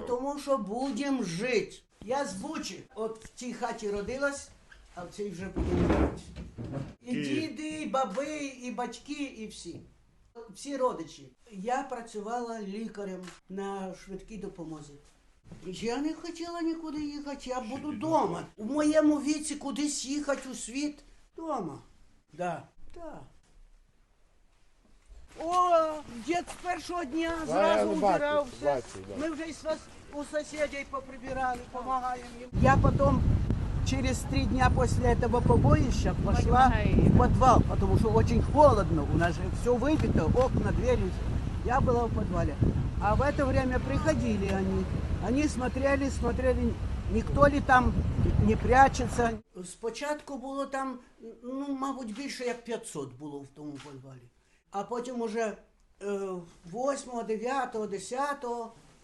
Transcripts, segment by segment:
Тому що будемо жити. Я з Бучі, от в цій хаті родилась, а в цій вже жити. І діди, і баби, і батьки, і всі. Всі родичі. Я працювала лікарем на швидкій допомозі. Я не хотіла нікуди їхати, я буду вдома. У моєму віці кудись їхати у світ. Дома. Да. Да. дід з першого дня зразу я бачу, убирав все. бачу, да. Ми вже й сос- у сусідей поприбирали, допомагаємо їм. Я потім через три дня после этого побоища пошла в подвал, потому что очень холодно, у нас же все выбито, окна, двери. Я была в подвале. А в это время приходили они. Они смотрели, смотрели, никто ли там не прячется. Спочатку було там, ну, мабуть, більше як 500 було в тому подвалі. А потім уже е, 8, 9, 10,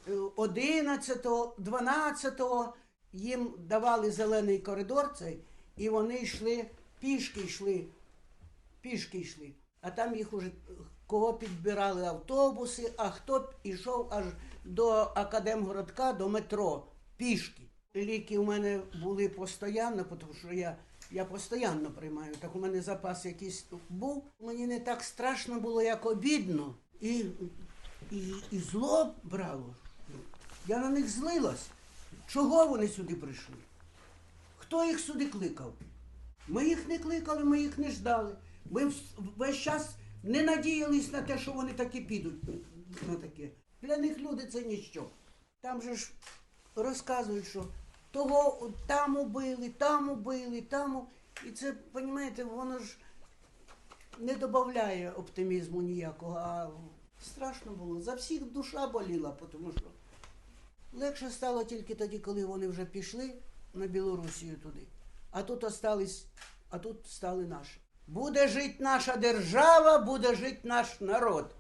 е, 11, 12 їм давали зелений коридор цей, і вони йшли, пішки йшли, пішки йшли. А там їх уже кого підбирали автобуси, а хто йшов аж до Академгородка, до метро, пішки. Ліки у мене були постійно, тому що я, я постійно приймаю. Так у мене запас якийсь був. Мені не так страшно було, як обідно. І, і, і зло брало. Я на них злилась. Чого вони сюди прийшли? Хто їх сюди кликав? Ми їх не кликали, ми їх не ждали. Ми весь час не надіялись на те, що вони таки підуть на таке. Для них люди це ніщо. Там же ж розказують, що того там убили, там убили, там. І це, розумієте, воно ж не додає оптимізму ніякого, а страшно було. За всіх душа боліла, тому що легше стало тільки тоді, коли вони вже пішли на Білорусію туди. А тут остались, а тут стали наші. Буде жити наша держава, буде жити наш народ.